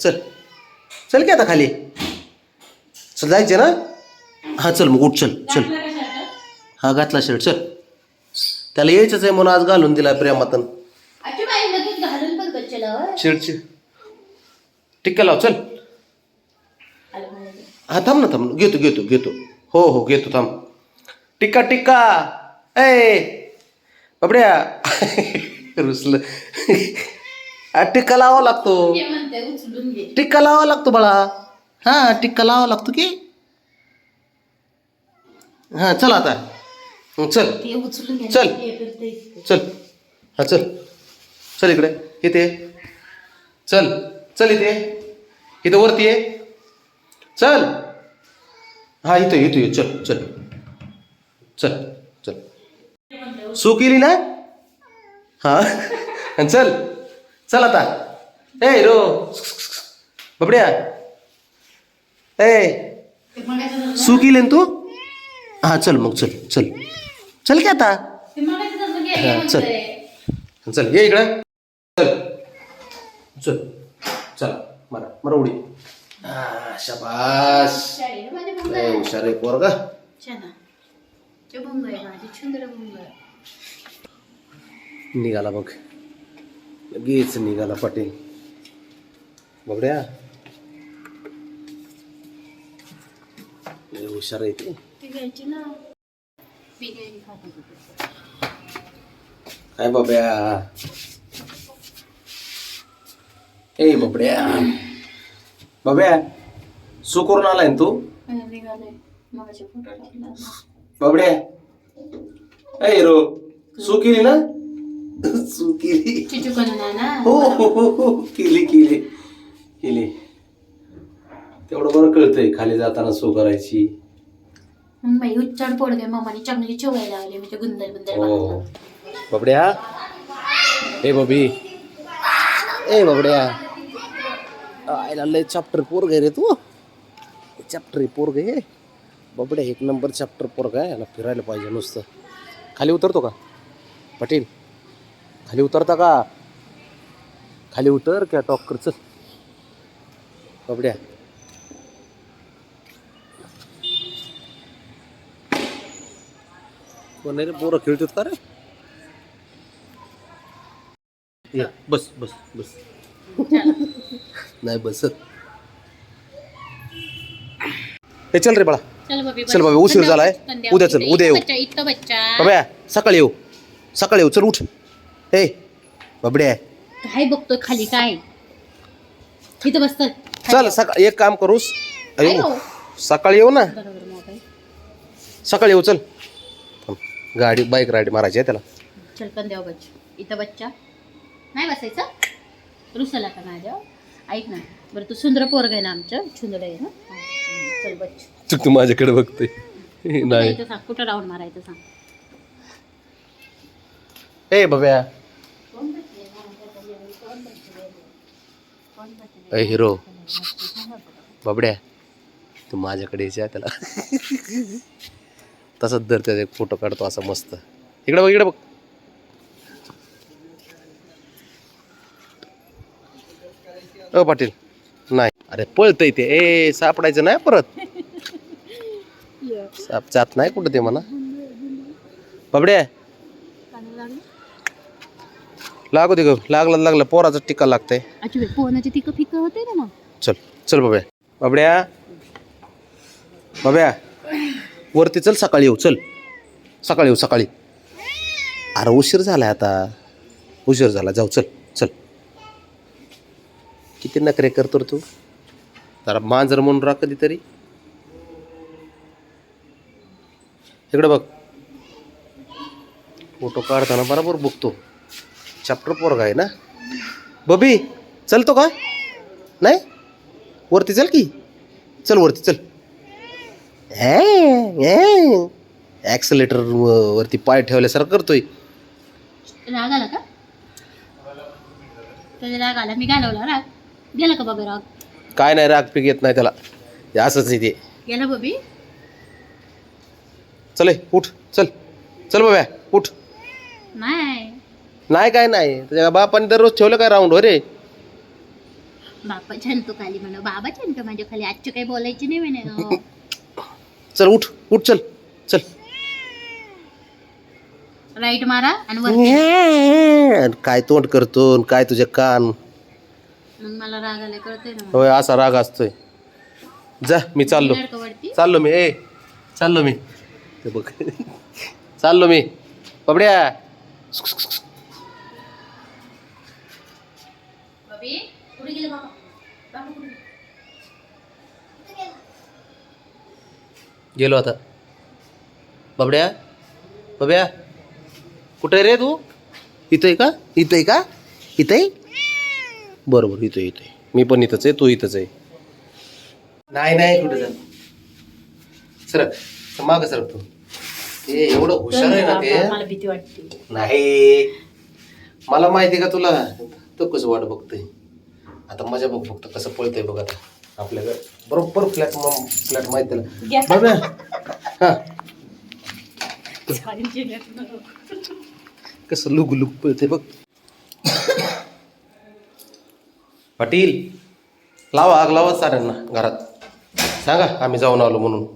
चल. चल की आता खाली. चल जायचे ना? हा चल मग उठ चल चल. हा घातला शर्ट चल. त्याला यायचंच आहे म्हणून आज घालून दिला प्रेमातन. शर्टची टिक्का लाव चल. हा थांब ना थांब घेतो घेतो घेतो. हो हो घेतो थांब. टिक्का टिक्का. ए बाबड्या रुसलं. टिक्का लावा लागतो. ते म्हणते उचलून घे. टिक्का लावा लागतो बाळा. हा टिक्का लावा लागतो की? हा चल आता. हं, चल. ते उचलून घे. चल. हे करते. चल. हा चल. चल इकडे. इथे. चल. चल इथे. इथं वरती ये. चल. हा इथं इथं ये. चल चल. चल चल. सू केली ना? हा. चल. चल आता. ए रो. बबड्या. ए. सू केली ना तू? हा चल मग चल चल. चल की आता. हा, चल. चल ये इकडं. चल. चल चल. मरा मरा उडी. शाबास. हुशार आहे पोरगा. निघाला बघ. लगेच निघाला पाटील. बघड्या हुशार आहे ते. काय बाब्या ए बाबड्या. बाब्या सू करून आलाय ना तू. बाबड्या. ए रो सू केली ना? केली. हो हो हो हो केली केली केली. तेवढं बरं कळतंय खाली जाताना सू करायची. उच्चार पोडगे मामाने चांगली चवय लावली म्हणजे गुंदर गुंदर हो. बाबड्या. ए बबी. ए बाबड्या. आयला लय चॅप्टर पोर गे रे तू. चॅप्टर पोर गे बाबड्या एक नंबर चॅप्टर पोर काय याला फिरायला पाहिजे नुसतं. खाली उतरतो का? पाटील. खाली उतरता का? खाली उतर क्या टॉक कर चल. बाबड्या कोण आहे रे पोरं खेळतात का रे? ये, बस बस बस. नाही बसत. हे चल रे बाळा. चल बाबी चल बाबा, उशीर झालाय. उद्या चल, उद्या येऊ. बच्चा बाब्या सकाळी येऊ. सकाळी येऊ चल उठ. ए बाबड्या. काय बघतोय खाली काय? इथं बसतात चल. सकाळ एक काम करूस. आयो. सकाळी येऊ ना? बरोबर मोबाईल सकाळी येऊ चल. थांब. गाडी बाईक राईड मारायची आहे त्याला. चल पण द्याव बच्चा. इथं बच्चा. नाही बसायचं? रुसल आता माझ्या ऐक ना बरं तू सुंदर पोरग आहे ना आमचं? सुंदर आहे ना? हा, चल बच्चा. चुक तू माझ्याकडे बघतोय. नाही. जायचं सांग कुठं राऊंड मारायचं सांग? ए बाब्या हिरो बाबड्या तू माझ्याकडे यायच्या त्याला. तसंच धर त्याचा एक फोटो काढतो असा मस्त. इकडे बघ इकडे बघ. अ पाटील. नाही. अरे पळतय ते. ए सापडायचं नाही परत. साप जात नाही कुठं ते म्हणा. बाबड्या लागू दे ग. लागला लागला पोराचा टिक्का लागतंय. अच्छा पोहण्याची तिकं फिकं होते ना मग. चल चल बाब्या. बाबड्या. बाब्या वरती चल सकाळी येऊ चल. सकाळी येऊ सकाळी. अरे उशीर झालाय आता. उशीर झाला. जाऊ चल चल. किती नखरे करतो रे तू? जरा मांजर म्हणून राह कधीतरी. इकडे बघ. फोटो काढताना बरोबर बघतो चॅप्टर पोरगा आहे ना? बबी चलतो का? नाही? वरती चल की. चल वरती चल. ॲक्सलेटर वरती पाय ठेवल्यासारखं करतोय. राग आला का? राग आला मी घालवला राग. गेला का बाबा राग? काय नाही राग पीक येत नाही त्याला. हे असंच आहे ते. गेला बबी? चल ए, उठ. चल. चल बाब्या उठ. नाही. नाही काय नाही. त्याच्या बापाने दररोज ठेवलं काय राऊंड हो रे? बापा छंतो खाली म्हणा. बाबा छंतो माझ्या खाली? काही बोलायची नाही म्हणे. चल उठ उठ चल चल. राईट मारा आणि वर काय तोंड करतो काय तुझे कान? मग मला राग आला कळतंय ना होय असा राग असतोय. जा मी चाललो. वरती? चाललो मी ए चाललो मी. ते बघ. चाललो मी. बाबड्या कुठे गेले बाबा बाबा कुठे गेले? गेलो आता बाबड्या बाब्या कुठे आहे रे तू इथं आहे का इथं आहे का इथं आहे बरोबर इथं इथं आहे. मी पण इथंच आहे तू इथंच आहे नाही नाही कुठे जा सरक माग सरक तू ते एवढं हुशार आहे ना ते बाबा, मला भीती वाटते नाही मला माहिती आहे का तुला तो कसं वाट बघतोय. आता मजा बघ फक्त कसं पळतंय बघ आता. आपल्याकडे बरोबर फ्लॅट फ्लॅट माहिती त्याला बघ. ना हा कसं लुक लुक पळते बघ. पाटील लावा आग लावा साऱ्यांना घरात. सांगा आम्ही जाऊन आलो म्हणून.